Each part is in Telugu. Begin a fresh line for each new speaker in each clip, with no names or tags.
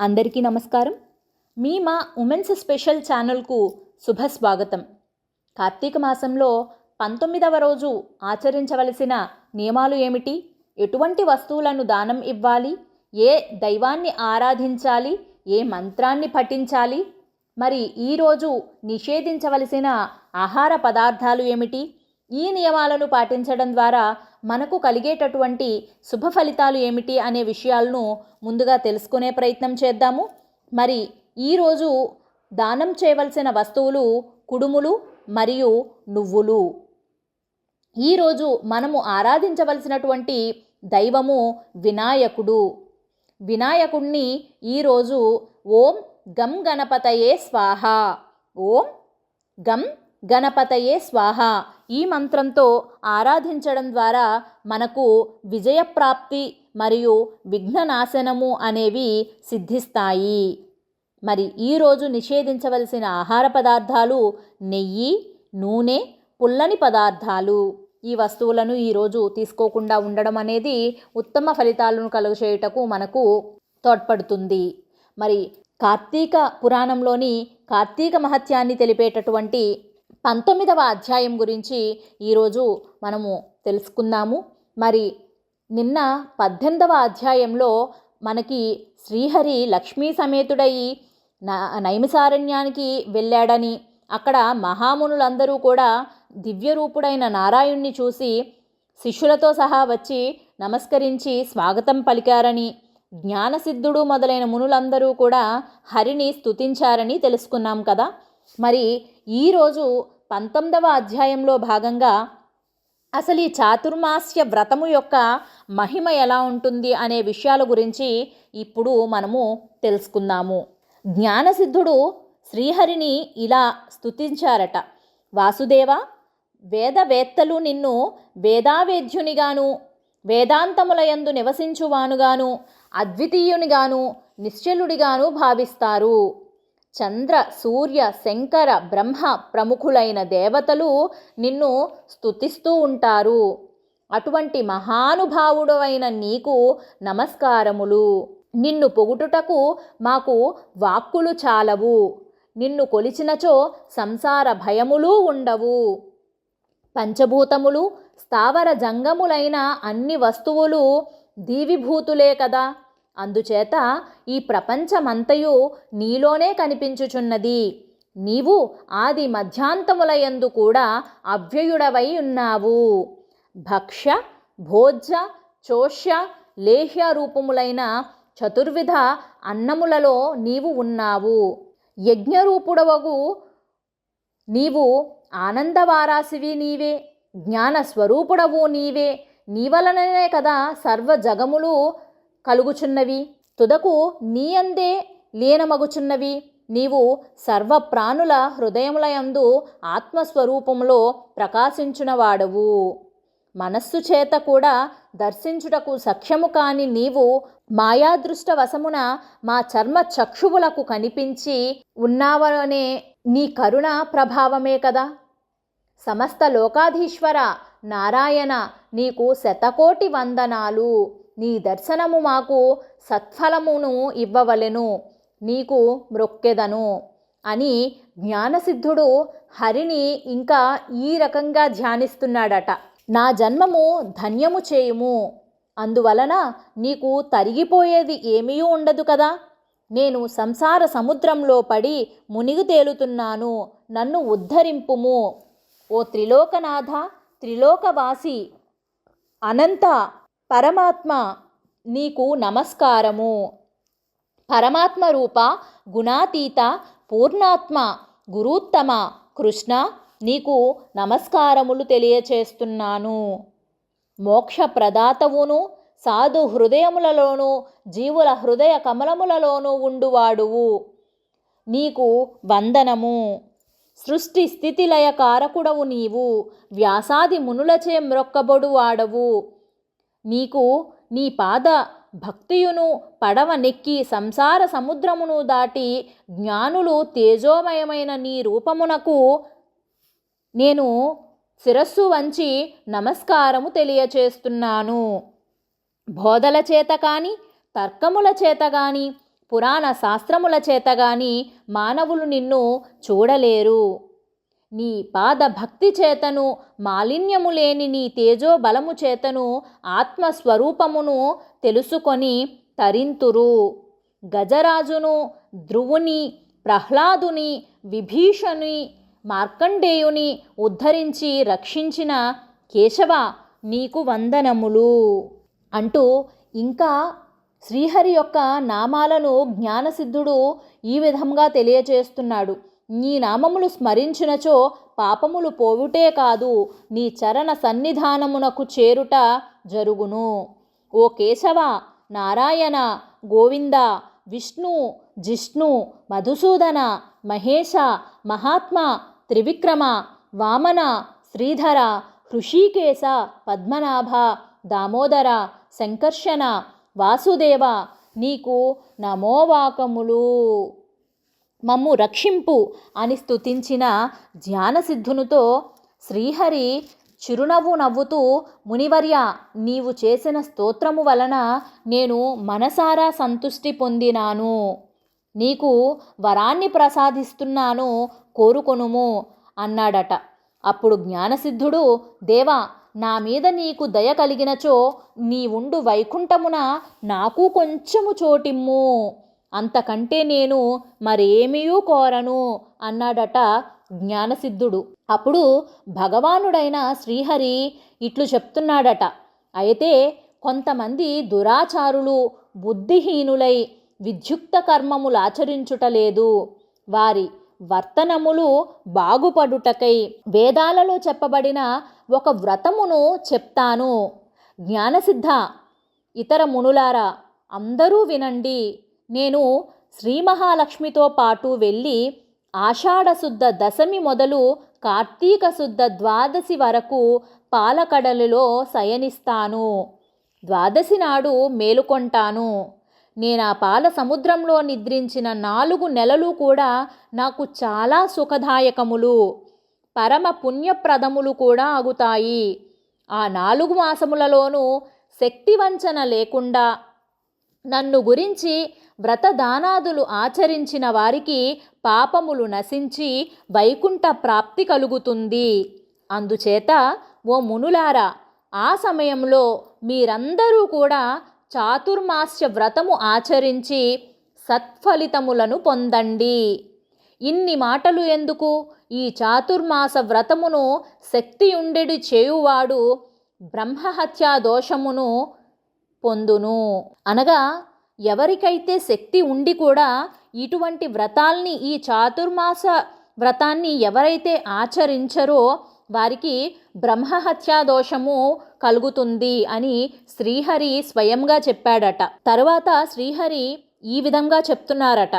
అందరికీ నమస్కారం. మీ మా ఉమెన్స్ స్పెషల్ ఛానల్కు శుభ స్వాగతం. కార్తీక మాసంలో పంతొమ్మిదవ రోజు ఆచరించవలసిన నియమాలు ఏమిటి? ఎటువంటి వస్తువులను దానం ఇవ్వాలి? ఏ దైవాన్ని ఆరాధించాలి? ఏ మంత్రాన్ని పఠించాలి? మరి ఈరోజు నిషేధించవలసిన ఆహార పదార్థాలు ఏమిటి? ఈ నియమాలను పాటించడం ద్వారా మనకు కలిగేటటువంటి శుభ ఫలితాలు ఏమిటి అనే విషయాలను ముందుగా తెలుసుకునే ప్రయత్నం చేద్దాము. మరి ఈరోజు దానం చేయవలసిన వస్తువులు కుడుములు మరియు నువ్వులు. ఈరోజు మనము ఆరాధించవలసినటువంటి దైవము వినాయకుడు. వినాయకుణ్ణి ఈరోజు ఓం గం గణపతయే స్వాహ. ఓం గం గణపతయే స్వాహ. ఈ మంత్రంతో ఆరాధించడం ద్వారా మనకు విజయప్రాప్తి మరియు విఘ్ననాశనము అనేవి సిద్ధిస్తాయి. మరి ఈరోజు నిషేధించవలసిన ఆహార పదార్థాలు నెయ్యి నూనె పుల్లని పదార్థాలు. ఈ వస్తువులను ఈరోజు తీసుకోకుండా ఉండడం అనేది ఉత్తమ ఫలితాలను కలుగచేయుటకు మనకు తోడ్పడుతుంది. మరి కార్తీక పురాణంలోని కార్తీక మహత్యాన్ని తెలిపేటటువంటి పంతొమ్మిదవ అధ్యాయం గురించి ఈరోజు మనము తెలుసుకుందాము. మరి నిన్న పద్దెనిమిదవ అధ్యాయంలో మనకి శ్రీహరి లక్ష్మీ సమేతుడై నైమిసారణ్యానికి వెళ్ళాడని అక్కడ మహామునులందరూ కూడా దివ్యరూపుడైన నారాయణ్ణి చూసి శిష్యులతో సహా వచ్చి నమస్కరించి స్వాగతం పలికారని జ్ఞానసిద్ధుడు మొదలైన మునులందరూ కూడా హరిని స్తుతించారని తెలుసుకున్నాం కదా. మరి ఈరోజు పంతొమ్మిదవ అధ్యాయంలో భాగంగా అసలు ఈ చాతుర్మాస్య వ్రతము యొక్క మహిమ ఎలా ఉంటుంది అనే విషయాల గురించి ఇప్పుడు మనము తెలుసుకుందాము. జ్ఞానసిద్ధుడు శ్రీహరిని ఇలా స్తుతించారట. వాసుదేవ వేదవేత్తలు నిన్ను వేదావేద్యునిగాను వేదాంతములయందు నివసించువానుగాను అద్వితీయునిగాను నిశ్చలుడిగాను భావిస్తారు. చంద్ర సూర్య శంకర బ్రహ్మ ప్రముఖులైన దేవతలు నిన్ను స్తుతిస్తూ ఉంటారు. అటువంటి మహానుభావుడవైన నీకు నమస్కారములు. నిన్ను పొగుటుటకు మాకు వాక్కులు చాలవు. నిన్ను కొలిచినచో సంసార భయములు ఉండవు. పంచభూతములు స్థావర జంగములైన అన్ని వస్తువులు దీవిభూతులే కదా. అందుచేత ఈ ప్రపంచమంతయు నీలోనే కనిపించుచున్నది. నీవు ఆది మధ్యాంతములయందు కూడా అవ్యయుడవై ఉన్నావు. భక్ష్య భోజ్య చోష్య లేహ్య రూపములైన చతుర్విధ అన్నములలో నీవు ఉన్నావు. యజ్ఞరూపుడవగు నీవు ఆనందవారాసివి నీవే జ్ఞానస్వరూపుడవు నీవే నీ వలననే కదా సర్వ జగములు కలుగుచున్నవి. తుదకు నీ అందే లీనమగుచున్నవి. నీవు సర్వ ప్రాణుల హృదయములయందు ఆత్మస్వరూపంలో ప్రకాశించునవాడవు. మనస్సు చేత కూడా దర్శించుటకు సఖ్యము కాని నీవు మాయాదృష్టవశమున మా చర్మ చక్షువులకు కనిపించి ఉన్నావనే నీ కరుణ ప్రభావమే కదా. సమస్త లోకాధీశ్వర నారాయణ నీకు శతకోటి వందనాలు. నీ దర్శనము మాకు సత్ఫలమును ఇవ్వవలెను నీకు మ్రొక్కెదను అని జ్ఞానసిద్ధుడు హరిని ఇంకా ఈ రకంగా ధ్యానిస్తున్నాడట. నా జన్మము ధన్యము చేయుము అందువలన నీకు తరిగిపోయేది ఏమీ ఉండదు కదా. నేను సంసార సముద్రంలో పడి మునిగి తేలుతున్నాను నన్ను ఉద్ధరింపుము. ఓ త్రిలోకనాథ త్రిలోకవాసి అనంత పరమాత్మ నీకు నమస్కారము. పరమాత్మ రూప గుణాతీత పూర్ణాత్మ గురుత్తమ కృష్ణ నీకు నమస్కారములు తెలియచేస్తున్నాను. మోక్ష ప్రదాతవును సాధు హృదయములలోనూ జీవుల హృదయ కమలములలోనూ ఉండువాడువు. నీకు వందనము. సృష్టి స్థితిలయ కారకుడవు నీవు. వ్యాసాది మునులచే మ్రొక్కబడు వాడవు నీకు నీ పాద భక్తియును పడవ నెక్కి సంసార సముద్రమును దాటి జ్ఞానులు తేజోమయమైన నీ రూపమునకు నేను శిరస్సు వంచి నమస్కారము తెలియచేస్తున్నాను. బోధల చేత కానీ తర్కముల చేత కానీ పురాణ శాస్త్రముల చేత కానీ మానవులు నిన్ను చూడలేరు. నీ పాద భక్తి చేతను మాలిన్యము లేని నీ తేజోబలము చేతను ఆత్మస్వరూపమును తెలుసుకొని తరింతురు. గజరాజును ధ్రువుని ప్రహ్లాదుని విభీషణి మార్కండేయుని ఉద్ధరించి రక్షించిన కేశవ నీకు వందనములు. అంటూ ఇంకా శ్రీహరి యొక్క నామాలను జ్ఞానసిద్ధుడు ఈ విధంగా తెలియజేస్తున్నాడు నీ నామములు స్మరించినచో పాపములు పోవుటే కాదు నీ చరణ సన్నిధానమునకు చేరుట జరుగును. ఓ కేశవ నారాయణ గోవింద విష్ణు జిష్ణు మధుసూదన మహేశ మహాత్మ త్రివిక్రమ వామన శ్రీధర హృషీకేశ పద్మనాభ దామోదర శంకర్షణ వాసుదేవ నీకు నమోవాకములు. మమ్ము రక్షింపు అని స్తుతించిన ధ్యానసిద్ధునితో శ్రీహరి చిరునవ్వు నవ్వుతూ మునివర్య నీవు చేసిన స్తోత్రము వలన నేను మనసారా సంతుష్టి పొందినాను. నీకు వరాన్ని ప్రసాదిస్తున్నాను కోరుకొనుము అన్నాడట. అప్పుడు జ్ఞానసిద్ధుడు దేవా నా మీద నీకు దయ కలిగినచో నీ ఉండు వైకుంఠమున నాకు కొంచెము చోటిమ్ము. అంతకంటే నేను మరేమీయూ కోరను అన్నాడట జ్ఞానసిద్ధుడు. అప్పుడు భగవానుడైన శ్రీహరి ఇట్లు చెప్తున్నాడట. అయితే కొంతమంది దురాచారులు బుద్ధిహీనులై విద్యుక్త కర్మములు ఆచరించుటలేదు వారి వర్తనములు బాగుపడుటకై వేదాలలో చెప్పబడిన ఒక వ్రతమును చెప్తాను. జ్ఞానసిద్ధ ఇతర మునులారా అందరూ వినండి. నేను శ్రీ మహాలక్ష్మితో పాటు వెళ్ళి ఆషాఢశుద్ధ దశమి మొదలు కార్తీక శుద్ధ ద్వాదశి వరకు పాలకడలిలో శయనిస్తాను. ద్వాదశి నాడు మేలుకొంటాను. నేను ఆ పాల సముద్రంలో నిద్రించిన నాలుగు నెలలు కూడా నాకు చాలా సుఖదాయకములు. పరమ పుణ్యప్రదములు కూడా ఆగుతాయి. ఆ నాలుగు మాసములలోనూ శక్తివంచన లేకుండా నన్ను గురించి వ్రతదానాదులు ఆచరించిన వారికి పాపములు నశించి వైకుంఠ ప్రాప్తి కలుగుతుంది. అందుచేత ఓ మునులారా ఆ సమయంలో మీరందరూ కూడా చాతుర్మాస్య వ్రతము ఆచరించి సత్ఫలితములను పొందండి. ఇన్ని మాటలు ఎందుకు? ఈ చాతుర్మాస వ్రతమును శక్తియుండెడి చేయువాడు బ్రహ్మహత్యా దోషమును పొందును. అనగా ఎవరికైతే శక్తి ఉండి కూడా ఇటువంటి వ్రతాల్ని ఈ చాతుర్మాస వ్రతాన్ని ఎవరైతే ఆచరించరో వారికి బ్రహ్మహత్యా దోషము కలుగుతుంది అని శ్రీహరి స్వయంగా చెప్పాడట. తరువాత శ్రీహరి ఈ విధంగా చెప్తున్నారట.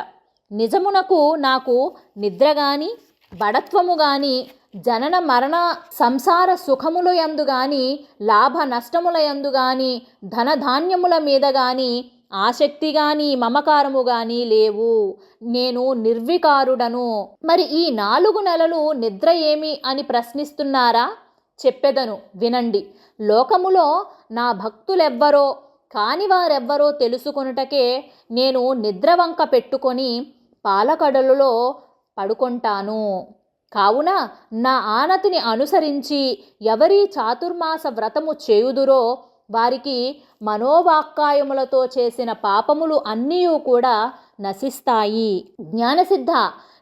నిజమునకు నాకు నిద్ర గాని బడత్వము గాని జనన మరణ సంసార సుఖముల యందు గాని లాభ నష్టముల యందు గాని ధనధాన్యముల మీద గాని ఆసక్తి గాని మమకారము గాని లేవు. నేను నిర్వికారుడను. మరి ఈ నాలుగు నెలలు నిద్ర ఏమి అని ప్రశ్నిస్తున్నారా? చెప్పెదను. వినండి. లోకములో నా భక్తులెవ్వరో కాని వారెవ్వరో తెలుసుకొనుటకే నేను నిద్రవంక పెట్టుకొని పాలకడలులో పడుకుంటాను. కావున నా ఆనతిని అనుసరించి ఎవరి చాతుర్మాస వ్రతము చేయుదురో వారికి మనోవాక్కాయములతో చేసిన పాపములు అన్నీ కూడా నశిస్తాయి. జ్ఞానసిద్ధ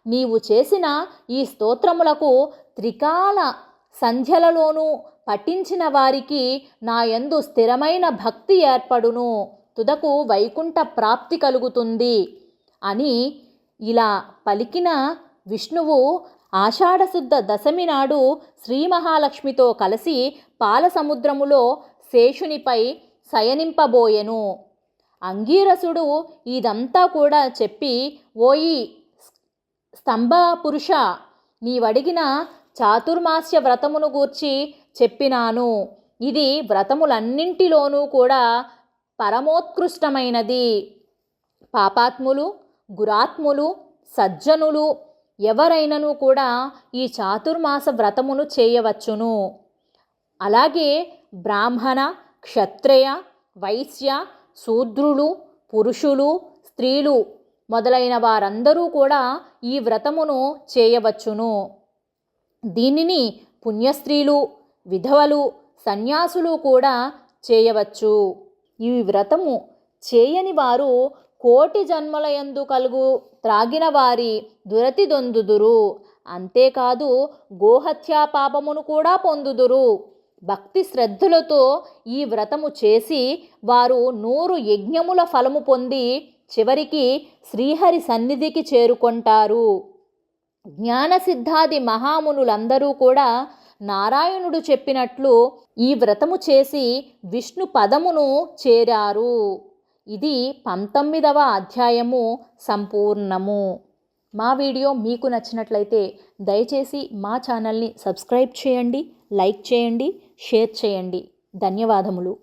నీవు చేసిన ఈ స్తోత్రములకు త్రికాల సంధ్యలలోనూ పఠించిన వారికి నా యందు స్థిరమైన భక్తి ఏర్పడును. తుదకు వైకుంఠ ప్రాప్తి కలుగుతుంది. అని ఇలా పలికిన విష్ణువు ఆషాఢశుద్ధ దశమి నాడు శ్రీ మహాలక్ష్మితో కలిసి పాలసముద్రములో శేషునిపై శయనింపబోయెను. అంగీరసుడు ఇదంతా కూడా చెప్పి ఓయి స్తంభ పురుష నీవడిగిన చాతుర్మాస్య వ్రతమును గూర్చి చెప్పినాను. ఇది వ్రతములన్నింటిలోనూ కూడా పరమోత్కృష్టమైనది. పాపాత్ములు గురాత్ములు సజ్జనులు ఎవరైనను కూడా ఈ చాతుర్మాస వ్రతమును చేయవచ్చును. అలాగే బ్రాహ్మణ క్షత్రియ వైశ్య శూద్రులు పురుషులు స్త్రీలు మొదలైన వారందరూ కూడా ఈ వ్రతమును చేయవచ్చును. దీనిని పుణ్యస్త్రీలు విధవలు సన్యాసులు కూడా చేయవచ్చు. ఈ వ్రతము చేయని వారు కోటి జన్మలయందు కలుగు త్రాగిన వారి దురతి దొందుదురు. అంతేకాదు గోహత్యా పాపమును కూడా పొందుదురు. భక్తి శ్రద్ధలతో ఈ వ్రతము చేసి వారు నూరు యజ్ఞముల ఫలము పొంది చివరికి శ్రీహరి సన్నిధికి చేరుకుంటారు. జ్ఞానసిద్ధాది మహామునులందరూ కూడా నారాయణుడు చెప్పినట్లు ఈ వ్రతము చేసి విష్ణు పదమును చేరారు. ఇది పంతొమ్మిదవ అధ్యాయము సంపూర్ణము. మా వీడియో మీకు నచ్చినట్లయితే దయచేసి మా ఛానల్ని సబ్స్క్రైబ్ చేయండి లైక్ చేయండి షేర్ చేయండి. ధన్యవాదములు.